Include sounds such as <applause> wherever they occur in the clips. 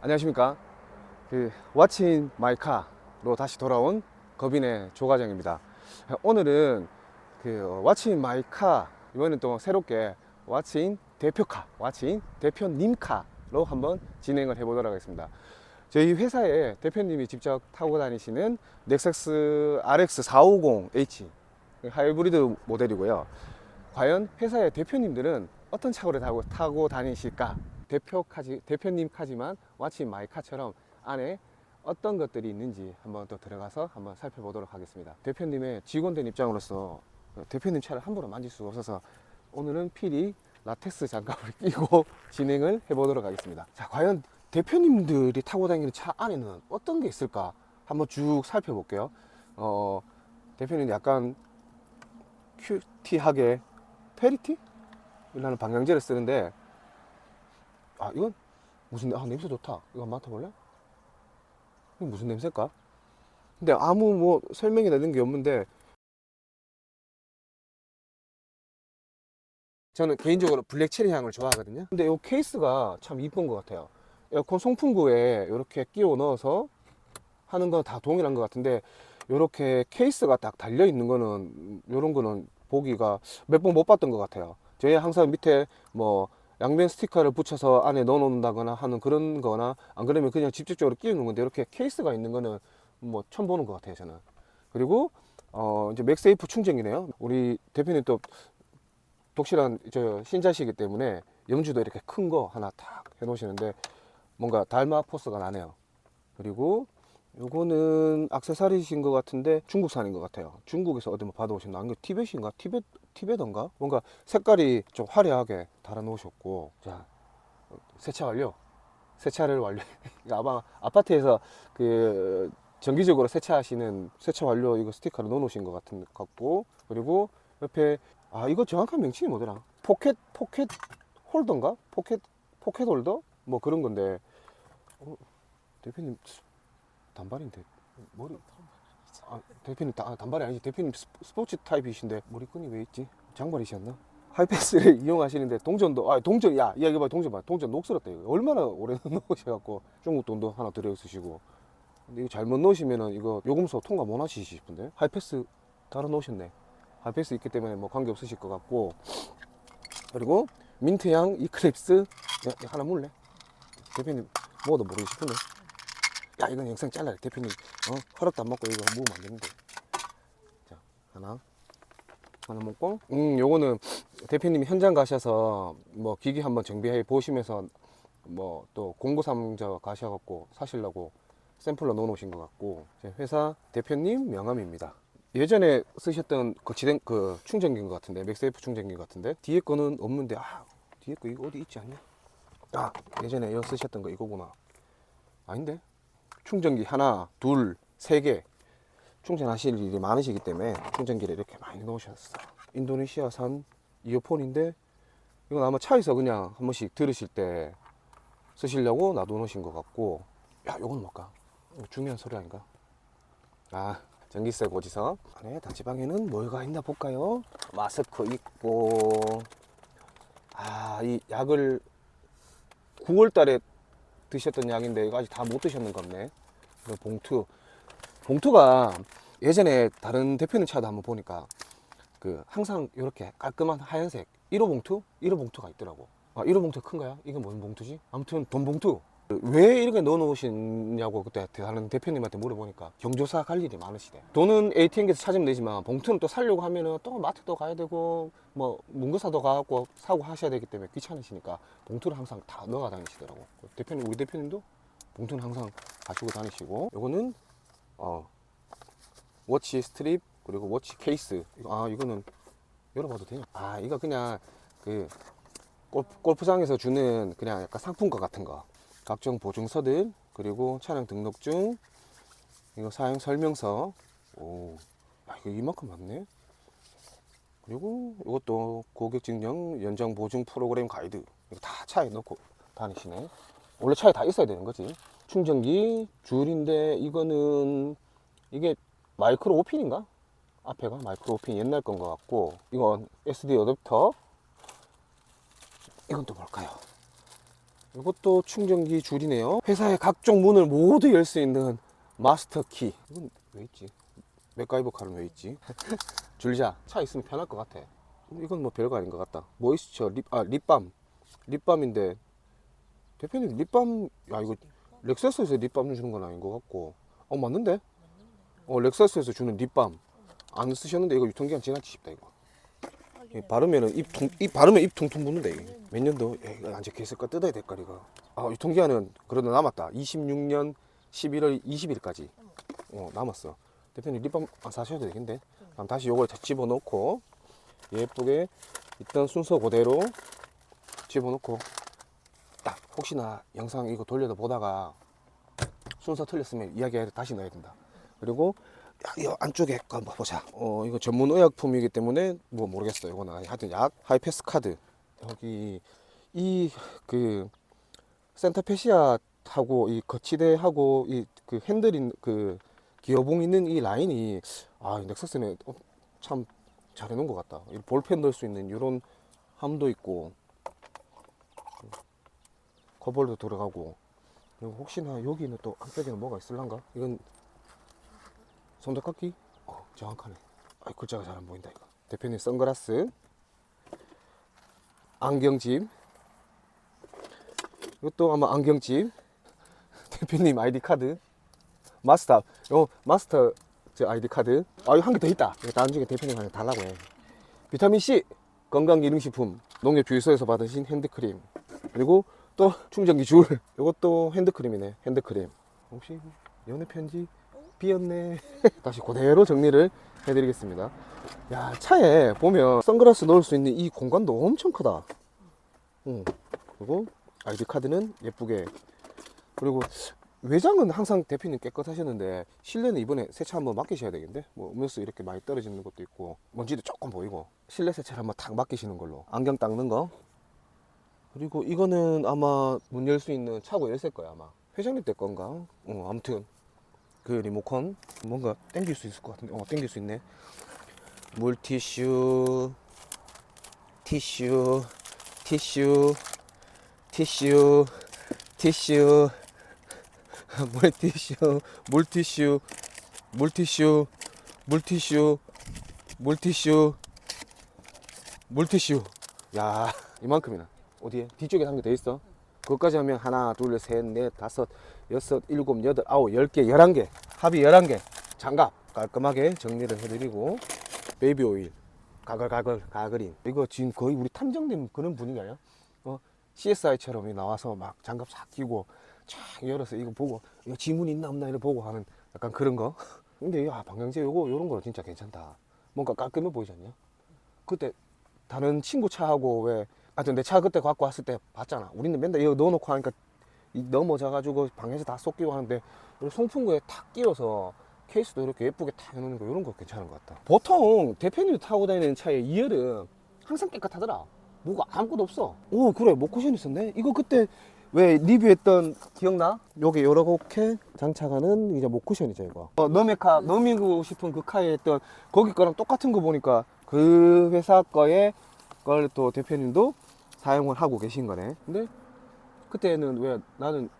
안녕하십니까. 그 왓츠인 마이카로 다시 돌아온 거빈의 조과정입니다. 오늘은 그 왓츠인 마이카 이번엔 또 새롭게 왓츠인 대표카, 왓츠인 대표님카로 한번 진행을 해보도록 하겠습니다. 저희 회사에 대표님이 직접 타고 다니시는 넥서스 RX 450H 하이브리드 모델이고요. 과연 회사의 대표님들은 어떤 차고를 타고 다니실까? 대표카지, 대표님 카지만 왓츠 마이 카처럼 안에 어떤 것들이 있는지 한번 또 들어가서 한번 살펴보도록 하겠습니다. 대표님의 직원된 입장으로서 대표님 차를 함부로 만질 수가 없어서 오늘은 필히 라텍스 장갑을 <laughs> 끼고 진행을 해보도록 하겠습니다. 자, 과연 대표님들이 타고 다니는 차 안에는 어떤 게 있을까? 한번 쭉 살펴볼게요. 어, 대표님 약간 큐티하게 페리티? 이라는 방향제를 쓰는데 아 이건 무슨 아 냄새 좋다 이거 맡아볼래? 이거 무슨 냄새일까? 근데 아무 뭐 설명이 되는 게 없는데 저는 개인적으로 블랙 체리 향을 좋아하거든요 근데 이 케이스가 참 이쁜 것 같아요 에어컨 송풍구에 이렇게 끼워 넣어서 하는 건 다 동일한 것 같은데 이렇게 케이스가 딱 달려 있는 거는 이런 거는 보기가 몇 번 못 봤던 것 같아요 저희 항상 밑에 뭐 양면 스티커를 붙여서 안에 넣어 놓는다거나 하는 그런 거나 안 그러면 그냥 직접적으로 끼우는 건데 이렇게 케이스가 있는 거는 뭐 처음 보는 것 같아요 저는. 그리고 어 이제 맥세이프 충전기네요. 우리 대표님 또 독실한 저 신자시기 때문에 염주도 이렇게 큰 거 하나 탁 해놓으시는데 뭔가 달마 포스가 나네요. 그리고 요거는 악세사리신 것 같은데 중국산인 것 같아요. 중국에서 어디 뭐 받아오셨나 이거 티벳인가? 티벳 티베던가? 뭔가 색깔이 좀 화려하게 달아 놓으셨고 자 세차 완료. 세차를 완료. <laughs> 아마 아파트에서 그 정기적으로 세차하시는 세차 완료 이거 스티커를 넣어 놓으신 것 같은 것 같고 그리고 옆에 아 이거 정확한 명칭이 뭐더라? 포켓 포켓 홀더인가? 포켓 포켓 홀더? 뭐 그런 건데. 어, 대표님 단발인데 머리 아, 대표님 다, 아, 단발이 아니지. 대표님 스- 스포츠 타입이신데 머리끈이 왜 있지? 장발이셨나? 하이패스를 <laughs> 이용하시는데 동전도 아 동전 야 이야기 봐. 동전 봐. 동전 녹슬었다 이거 얼마나 오래 <laughs> 넣으셔갖고 중국 돈도 하나 들여 쓰시고. 근데 이거 잘못 넣으시면은 이거 요금소 통과 못 하시지 싶은데? 하이패스 달아 놓으셨네. 하이패스 있기 때문에 뭐 관계 없으실 것 같고. 그리고 민트향 이클립스 야, 야, 하나 물래. 대표님 먹어도 모르고 싶은데 야 이건 영상 잘라야 돼 대표님 어? 허락도 안 먹고 이거 먹으면 안 되는데 자 하나. 하나 먹고. 음 요거는 대표님이 현장 가셔서 뭐 기기 한번 정비해 보시면서 뭐 또 공구삼저 가셔갖고 사시려고 샘플로 넣어 놓으신 것 같고 제 회사 대표님 명함입니다. 예전에 쓰셨던 그 지된 그 충전기인 것 같은데 맥세이프 충전기 같은데 뒤에 거는 없는데 아 뒤에 거 이거 어디 있지 않냐? 아 예전에 이거 쓰셨던 거 이거구나. 아닌데 충전기 하나, 둘, 세 개 충전하실 일이 많으시기 때문에 충전기를 이렇게 많이 넣으셨어요. 인도네시아산 이어폰인데 이건 아마 차에서 그냥 한 번씩 들으실 때 쓰시려고 놔두놓으신 것 같고 야 이건 뭘까? 중요한 소리 아닌가? 아 전기세 고지서 안에 단지방에는 뭐가 있나 볼까요? 마스크 있고 아 이 약을 9월 달에 드셨던 약인데 이거 아직 다 못 드셨는 겁네. 그 봉투. 봉투가 예전에 다른 대표님 차도 한번 보니까 그 항상 이렇게 깔끔한 하얀색 1호 봉투? 1호 봉투가 있더라고. 아, 1호 봉투 큰가요? 이게 뭔 봉투지? 아무튼 돈 봉투. 왜 이렇게 넣어 놓으시냐고 그때 다른 대표님한테 물어보니까 경조사 갈 일이 많으시대. 돈은 ATM에서 찾으면 되지만 봉투는 또 살려고 하면은 또 마트도 가야 되고 뭐 문구사도 가고 사고 하셔야 되기 때문에 귀찮으시니까 봉투를 항상 다 넣어 다니시더라고. 그 대표님 우리 대표님도 봉투는 항상 가지고 다니시고 요거는 어 워치 스트립 그리고 워치 케이스 아 이거는 열어봐도 돼요 아 이거 그냥 그 골프, 골프장에서 주는 그냥 약간 상품권 같은 거 각종 보증서들 그리고 차량 등록증 이거 사용 설명서. 오 야, 이거 이만큼 많네. 그리고 이것도 고객 증명 연장 보증 프로그램 가이드. 이거 다 차에 넣고 다니시네. 원래 차에 다 있어야 되는 거지. 충전기 줄인데 이거는 이게 마이크로 오핀인가? 앞에가 마이크로 오핀 옛날 건 것 같고. 이건 SD 어댑터. 이건 또 뭘까요? 이것도 충전기 줄이네요. 회사의 각종 문을 모두 열 수 있는 마스터 키. 이건 왜 있지? 맥가이버 칼은 왜 있지? <laughs> 줄자. 차 있으면 편할 것 같아. 이건 뭐 별거 아닌 것 같다. 모이스처 립, 아, 립밤. 립밤인데 대표님 립밤 야 이거 렉서스에서 립밤 주는 건 아닌 것 같고 어 맞는데? 어 렉서스에서 주는 립밤 안 쓰셨는데 이거 유통기한 지났지 싶다 이거 이 바르면은 입, 통, 입 바르면 입 부는데. 이게 몇 년도? 야, 이거 안 적혀 있을까 뜯어야 될 거리가 아 유통기한은 그래도 남았다. 26년 11월 20일까지. 어 남았어. 대표님 립밤 안 사셔도 되겠는데. 그럼 다시 요걸 다 집어넣고 예쁘게 있던 순서 그대로 집어넣고 딱 혹시나 영상 이거 돌려서 보다가 순서 틀렸으면 이야기 다시 넣어야 된다. 그리고 야, 이 안쪽에 거 한번 보자. 어 이거 전문 의약품이기 때문에 뭐 모르겠어요. 이거는 하여튼 약 하이패스 카드 여기 이 그 센터페시아하고 이 거치대하고 이 그 핸들인 그 기어봉 있는 이 라인이 아 넥서스는 어, 참 잘해놓은 것 같다. 이 볼펜 넣을 수 있는 이런 함도 있고 커버도 들어가고 혹시나 여기는 또 한쪽에는 뭐가 있을란가? 이건 손톱깎이? 어 정확하네. 아 글자가 잘 안 보인다 이거. 대표님 선글라스. 안경짐 이것도 아마 안경짐 <laughs> 대표님 아이디 카드. 마스터. 요 마스터 저 아이디 카드. 아 이거 한 개 더 있다. 이거 나중에 대표님한테 달라고 해. 비타민C 건강 기능 식품 농협 주유소에서 받으신 핸드크림. 그리고 또 충전기 줄. 이것도 핸드크림이네 핸드크림. 혹시 연애 편지 비었네. <laughs> 다시 그대로 정리를 해드리겠습니다. 야 차에 보면 선글라스 넣을 수 있는 이 공간도 엄청 크다. 응. 그리고 아이디 카드는 예쁘게. 그리고 외장은 항상 대표님 깨끗하셨는데 실내는 이번에 세차 한번 맡기셔야 되겠는데? 뭐 음료수 이렇게 많이 떨어지는 것도 있고 먼지도 조금 보이고 실내 세차를 한번 탁 맡기시는 걸로. 안경 닦는 거. 그리고 이거는 아마 문 열 수 있는 차고 열쇠 거야 아마. 회장님 때 건가? 어 아무튼 그 리모컨 뭔가 땡길 수 있을 것 같은데. 어 땡길 수 있네. 물티슈 티슈 티슈 티슈 티슈 <laughs> 물티슈 물티슈 물티슈 물티슈 물티슈 물티슈. 야 이만큼이나. 어디에? 뒤쪽에 한 개 더 있어 그것까지 하면 하나 둘 셋 넷 다섯 여섯 일곱 여덟 아홉 열 개 열한 개 합이 열한 개 장갑 깔끔하게 정리를 해드리고 베이비 오일 가글가글 가글인 이거 지금 거의 우리 탐정님 그런 분위기 아니야? 어, CSI처럼 나와서 막 장갑 싹 끼고 쫙 열어서 이거 보고 이거 지문 있나 없나 이렇게 보고 하는 약간 그런 거 <laughs> 근데 야 방향제 요거 요런 거 진짜 괜찮다 뭔가 깔끔해 보이지 않냐? 그때 다른 친구 차하고 왜 하여튼 내 차 그때 갖고 왔을 때 봤잖아. 우리는 맨날 이거 넣어놓고 하니까 이 넘어져가지고 방에서 다 쏟기고 하는데 우리 송풍구에 탁 끼워서 케이스도 이렇게 예쁘게 탁 해놓는 거 이런 거 괜찮은 것 같다. 보통 대표님 타고 다니는 차의 2열은 항상 깨끗하더라. 뭐가 아무것도 없어. 오 그래. 뭐 쿠션 있었네? 이거 그때 왜 리뷰했던 기억나? 요게 요렇게 장착하는 이제 목쿠션이죠 이거. 어, 너메카 너미고 싶은 그 카에 했던 거기 거랑 똑같은 거 보니까 그 회사 거에 걸또 대표님도 사용을 하고 계신 거네. 근데 그때는 왜 나는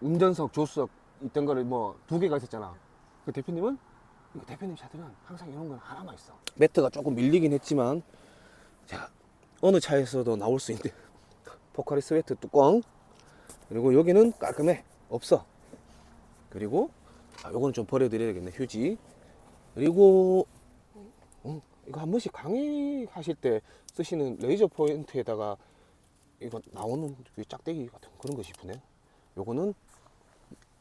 운전석 조수석 있던 거를 뭐 두 개가 있었잖아. 그 대표님은? 이거 대표님 차들은 항상 이런 건 하나만 있어. 매트가 조금 밀리긴 했지만 자 어느 차에서도 나올 수 있는 <laughs> 포카리 스웨트 뚜껑. 그리고 여기는 깔끔해. 없어. 그리고 아 요거는 좀 버려드려야겠네 휴지. 그리고 음, 이거 한 번씩 강의하실 때 쓰시는 레이저 포인트에다가 이거 나오는 그 짝대기 같은 그런 거 싶으네. 요거는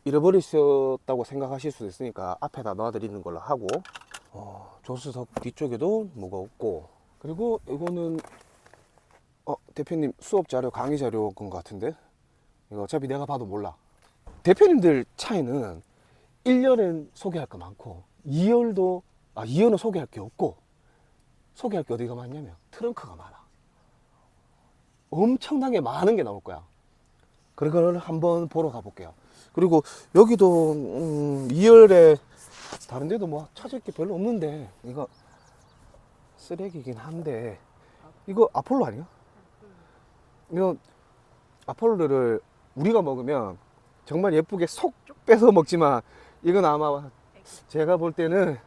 잃어버리셨다고 생각하실 수도 있으니까 앞에다 놔드리는 걸로 하고 어, 조수석 뒤쪽에도 뭐가 없고. 그리고 이거는 어 대표님 수업 자료 강의 자료 건것 같은데? 이거 어차피 내가 봐도 몰라. 대표님들 차에는 1열엔 소개할 거 많고 2열도 아 2열은 소개할 게 없고 소개할 게 어디가 많냐면 트렁크가 많아 엄청나게 많은 게 나올 거야. 그걸 한번 보러 가볼게요. 그리고 여기도 음, 2열에 다른 데도 뭐 찾을 게 별로 없는데 이거 쓰레기긴 한데 이거 아폴로 아니야? 이거 아폴로를 우리가 먹으면 정말 예쁘게 속 빼서 먹지만 이건 아마 제가 볼 때는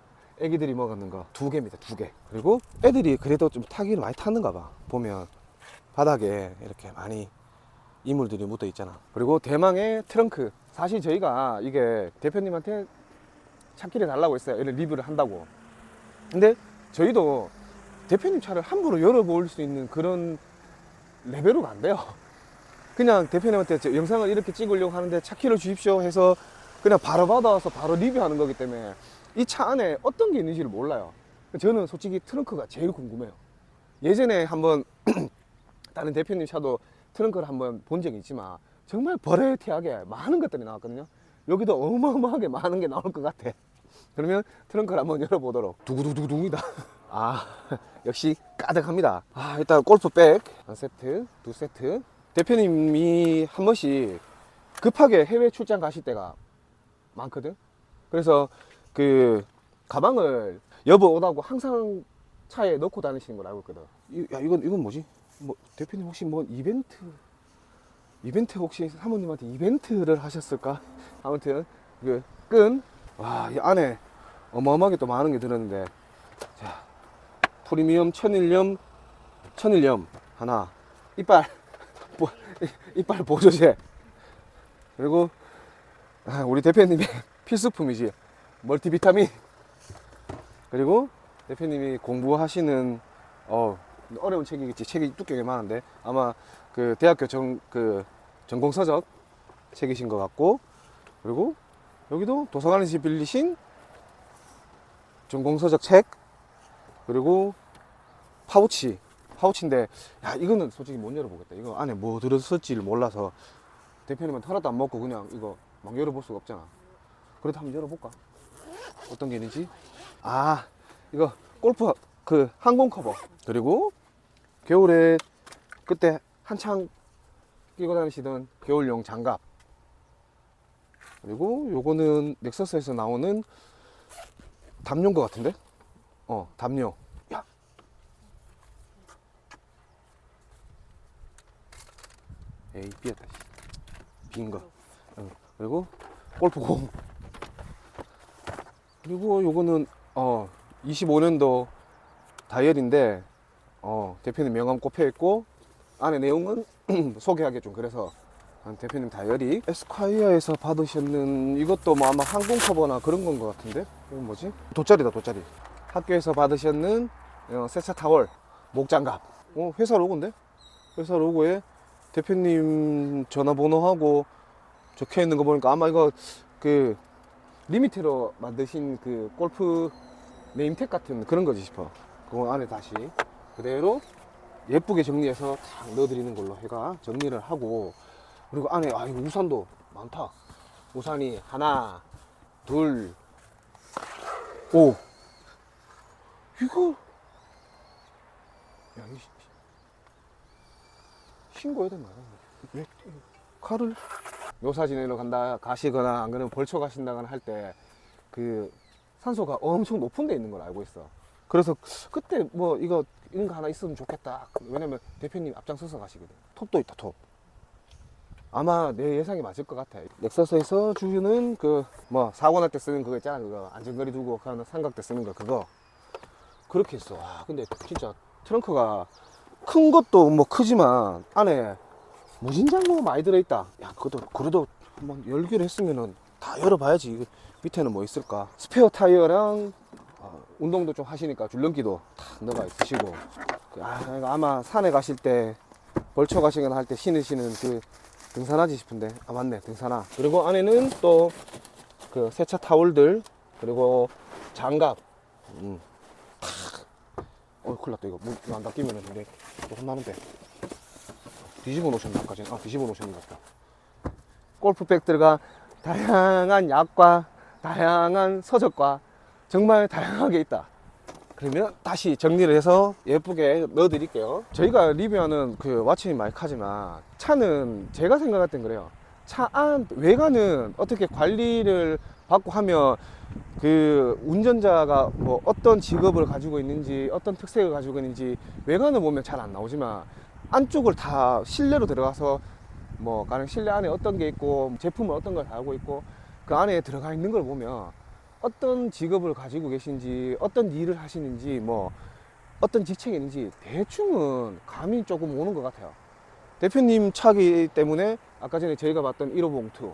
애기들이 먹었는 거 두 개입니다 두 개. 그리고 애들이 그래도 좀 타기를 많이 탔는가 봐 보면 바닥에 이렇게 많이 이물들이 묻어 있잖아. 그리고 대망의 트렁크. 사실 저희가 이게 대표님한테 찾기를 달라고 했어요. 이런 리뷰를 한다고. 근데 저희도 대표님 차를 함부로 열어볼 수 있는 그런 레벨로가 안 돼요. <laughs> 그냥 대표님한테 저 영상을 이렇게 찍으려고 하는데 차키를 주십시오 해서 그냥 바로 받아와서 바로 리뷰하는 거기 때문에 이 차 안에 어떤 게 있는지를 몰라요. 저는 솔직히 트렁크가 제일 궁금해요. 예전에 한번 <clears throat> 다른 대표님 차도 트렁크를 한번 본 적이 있지만 정말 버라이어티하게 많은 것들이 나왔거든요. 여기도 어마어마하게 많은 게 나올 것 같아. 그러면 트렁크를 한번 열어보도록. 두구두구두구둥이다. 아, <laughs> 역시 까득합니다. 아, 일단 골프백 한 세트, 두 세트. 대표님이 한 번씩 급하게 해외 출장 가실 때가 많거든. 그래서 그 가방을 여보 오다고 항상 차에 넣고 다니시는 걸 알고 있거든. 이, 야 이건 이건 뭐지? 뭐 대표님 혹시 뭐 이벤트 이벤트 혹시 사모님한테 이벤트를 하셨을까? <laughs> 아무튼 그 끈. 와, 이 안에 어마어마하게 또 많은 게 들었는데. 자, 프리미엄 천일염 천일염 하나. 이빨 <laughs> 보, 이빨 보조제. 그리고 아, 우리 대표님의 <laughs> 필수품이지. 멀티비타민. 그리고 대표님이 공부하시는 어 어려운 책이겠지. 책이 두께가 많은데 아마 그 대학교 전 그 전공 서적 책이신 것 같고 그리고 여기도 도서관에서 빌리신 전공 서적 책 그리고 파우치 파우치인데 야 이거는 솔직히 못 열어보겠다. 이거 안에 뭐 들었을지를 몰라서 대표님한테 허락도 안 먹고 그냥 이거 막 열어볼 수가 없잖아. 그래도 한번 열어볼까? 어떤 게 있는지? 아, 이거 골프 그 항공 커버. 그리고 겨울에 그때 한창 끼고 다니시던 겨울용 장갑. 그리고 요거는 넥서스에서 나오는 담요인 것 같은데? 어, 담요. 야. 에이, 삐었다. 빈 거. 어, 그리고 골프공. 그리고 요거는 어 25년도 다이얼인데 어 대표님 명함 꼽혀 있고 안에 내용은 <clears throat> 소개하기 좀 그래서 한 대표님 다이얼이 에스콰이어에서 받으셨는 이것도 뭐 아마 항공 커버나 그런 건 것 같은데? 이건 뭐지? 돗자리다 돗자리. 학교에서 받으셨는 어, 세차 타월 목장갑. 어 회사 로고인데? 회사 로고에 대표님 전화번호하고 적혀 있는 거 보니까 아마 이거 그 리미티로 만드신 그 골프 네임택 같은 그런 거지 싶어. 그거 안에 다시 그대로 예쁘게 정리해서 탁 넣어드리는 걸로 해가 정리를 하고 그리고 안에 아 이거 우산도 많다. 우산이 하나, 둘, 오. 이거 야 이, 신고해야 되나? 왜 칼을 묘사 지내러 간다 가시거나 안 그러면 벌초 가신다거나 할 때 그 산소가 엄청 높은 데 있는 걸 알고 있어. 그래서 그때 뭐 이거 이런 거 하나 있으면 좋겠다. 왜냐면 대표님 앞장서서 가시거든. 톱도 있다 톱. 아마 내 예상이 맞을 것 같아. 넥서스에서 주는 그 뭐 사고 날 때 쓰는 그거 있잖아 그거 안전거리 두고 가는 삼각대 쓰는 거 그거 그렇게 했어. 와 근데 진짜 트렁크가 큰 것도 뭐 크지만 안에 무진장도 많이 들어있다. 야, 그것도, 그래도 한번 열기로 했으면은 다 열어봐야지. 밑에는 뭐 있을까? 스페어 타이어랑 어, 운동도 좀 하시니까 줄넘기도 다 넣어가 있으시고. 그, 아, 이거 아마 산에 가실 때 벌초 가시거나 할 때 신으시는 그 등산하지 싶은데. 아, 맞네. 등산화. 그리고 안에는 또 그 세차 타올들, 그리고 장갑. 음. 어, 큰일 났다. 이거 문안 닫히면은 근데 또 혼나는데. 뒤집어 놓으셨나 아까 전에 아 뒤집어 놓으셨는 것 같다 골프백들과 다양한 약과 다양한 서적과 정말 다양하게 있다. 그러면 다시 정리를 해서 예쁘게 넣어 드릴게요. 저희가 리뷰하는 그 왓츠인 마이카지만 차는 제가 생각할 땐 그래요. 차 안 외관은 어떻게 관리를 받고 하면 그 운전자가 뭐 어떤 직업을 가지고 있는지 어떤 특색을 가지고 있는지 외관을 보면 잘 안 나오지만 안쪽을 다 실내로 들어가서 뭐 가령 실내 안에 어떤 게 있고 제품은 어떤 걸 달고 있고 그 안에 들어가 있는 걸 보면 어떤 직업을 가지고 계신지 어떤 일을 하시는지 뭐 어떤 직책이 있는지 대충은 감이 조금 오는 것 같아요. 대표님 차기 때문에 아까 전에 저희가 봤던 1호 봉투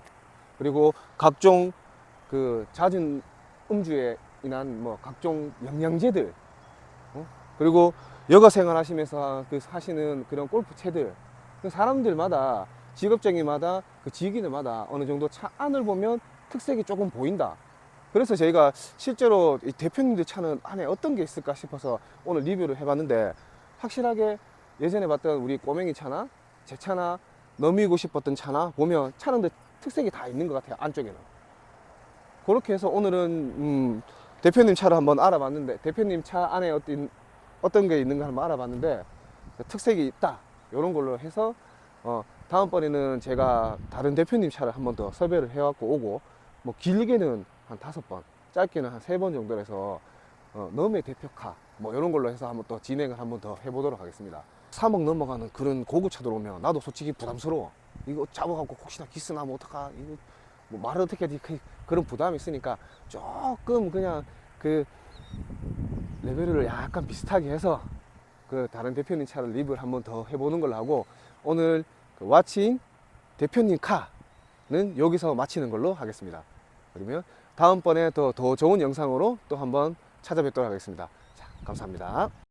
그리고 각종 그 잦은 음주에 인한 뭐 각종 영양제들 어? 그리고 여가 생활하시면서 그 사시는 그런 골프채들 그 사람들마다 직업쟁이마다 그 직인들마다 어느 정도 차 안을 보면 특색이 조금 보인다. 그래서 저희가 실제로 이 대표님들 차는 안에 어떤 게 있을까 싶어서 오늘 리뷰를 해봤는데 확실하게 예전에 봤던 우리 꼬맹이 차나 제 차나 넘이고 싶었던 차나 보면 차는 데 특색이 다 있는 것 같아요 안쪽에는. 그렇게 해서 오늘은 음, 대표님 차를 한번 알아봤는데 대표님 차 안에 어떤 어떤 게 있는가 한번 알아봤는데 그 특색이 있다 이런 걸로 해서 어, 다음번에는 제가 다른 대표님 차를 한번 더 섭외를 해갖고 오고 뭐 길게는 한 다섯 번 짧게는 한 세 번 정도 해서 어, 넘의 대표카 뭐 이런 걸로 해서 한번 또 진행을 한번 더 해보도록 하겠습니다. 3억 넘어가는 그런 고급차들 오면 나도 솔직히 부담스러워. 이거 잡아갖고 혹시나 기스 나면 어떡하 이거 뭐 말을 어떻게 해야 지 그런 부담이 있으니까 조금 그냥 그 레벨을 약간 비슷하게 해서 그 다른 대표님 차를 리뷰를 한번 더 해보는 걸로 하고 오늘 그 와칭 대표님 카는 여기서 마치는 걸로 하겠습니다. 그러면 다음번에 더, 더 좋은 영상으로 또 한번 찾아뵙도록 하겠습니다. 자, 감사합니다.